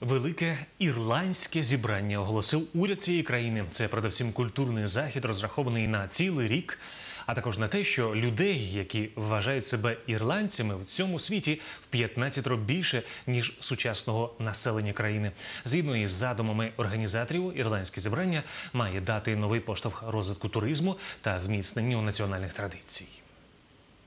Велике ірландське зібрання оголосив уряд цієї країни. Це передусім культурний захід, розрахований на цілий рік, а також на те, що людей, які вважають себе ірландцями, в цьому світі в 15 більше ніж сучасного населення країни. Згідно із задумами організаторів, ірландське зібрання має дати новий поштовх розвитку туризму та зміцненню національних традицій.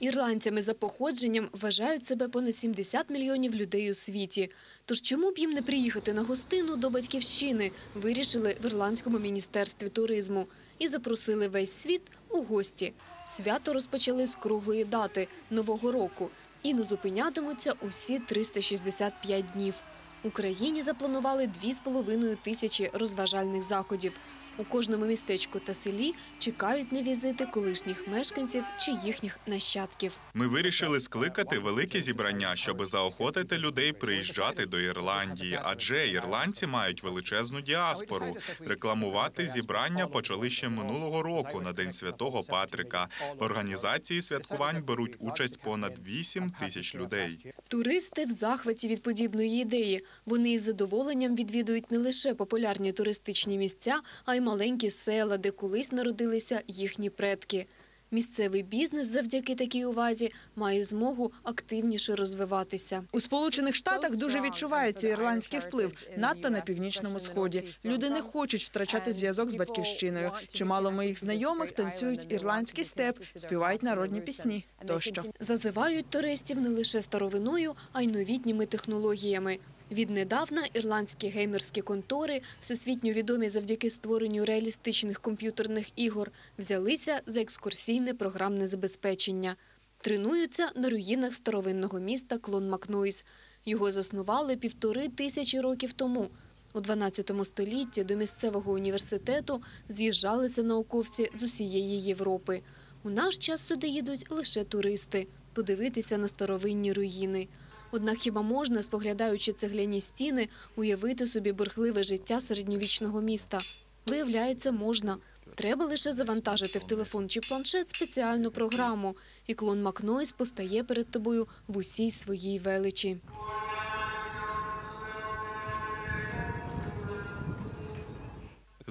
Ірландцями за походженням вважають себе понад 70 мільйонів людей у світі. Тож чому б їм не приїхати на гостину до батьківщини, вирішили в Ірландському міністерстві туризму і запросили весь світ у гості. Свято розпочали з круглої дати Нового року і не зупинятимуться усі 365 днів. Україні запланували 2,5 тисячі розважальних заходів. У кожному містечку та селі чекають на візити колишніх мешканців чи їхніх нащадків. Ми вирішили скликати велике зібрання, щоб заохотити людей приїжджати до Ірландії, адже ірландці мають величезну діаспору. Рекламувати зібрання почали ще минулого року на День Святого Патрика. В організації святкувань беруть участь понад 8 тисяч людей. Туристи в захваті від подібної ідеї. Вони із задоволенням відвідують не лише популярні туристичні місця, а й маленькі села, де колись народилися їхні предки. Місцевий бізнес завдяки такій увазі має змогу активніше розвиватися. У Сполучених Штатах дуже відчувається ірландський вплив, надто на північному сході. Люди не хочуть втрачати зв'язок з батьківщиною. Чимало моїх знайомих танцюють ірландський степ, співають народні пісні тощо. Зазивають туристів не лише старовиною, а й новітніми технологіями. Віднедавна ірландські геймерські контори, всесвітньо відомі завдяки створенню реалістичних комп'ютерних ігор, взялися за екскурсійне програмне забезпечення. Тренуються на руїнах старовинного міста Клон Макнойс. Його заснували півтори тисячі років тому. У 12 столітті до місцевого університету з'їжджалися науковці з усієї Європи. У наш час сюди їдуть лише туристи подивитися на старовинні руїни. Однак хіба можна, споглядаючи цегляні стіни, уявити собі бурхливе життя середньовічного міста? Виявляється, можна. Треба лише завантажити в телефон чи планшет спеціальну програму, і клон Макнойс постає перед тобою в усій своїй величі.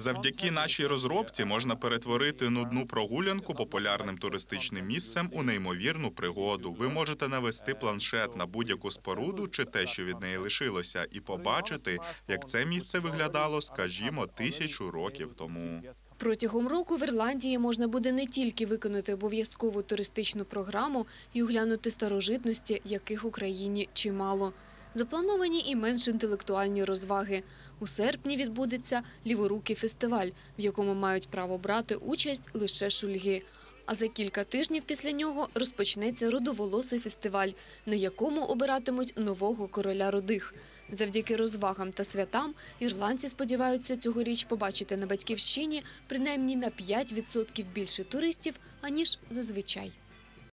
Завдяки нашій розробці можна перетворити нудну прогулянку популярним туристичним місцем у неймовірну пригоду. Ви можете навести планшет на будь-яку споруду чи те, що від неї лишилося, і побачити, як це місце виглядало, скажімо, тисячу років тому. Протягом року в Ірландії можна буде не тільки виконати обов'язкову туристичну програму і оглянути старожитності, яких Україні чимало. Заплановані і менш інтелектуальні розваги. У серпні відбудеться ліворукий фестиваль, в якому мають право брати участь лише шульги. А за кілька тижнів після нього розпочнеться родоволосий фестиваль, на якому обиратимуть нового короля родих. Завдяки розвагам та святам ірландці сподіваються цьогоріч побачити на батьківщині принаймні на 5% більше туристів, аніж зазвичай.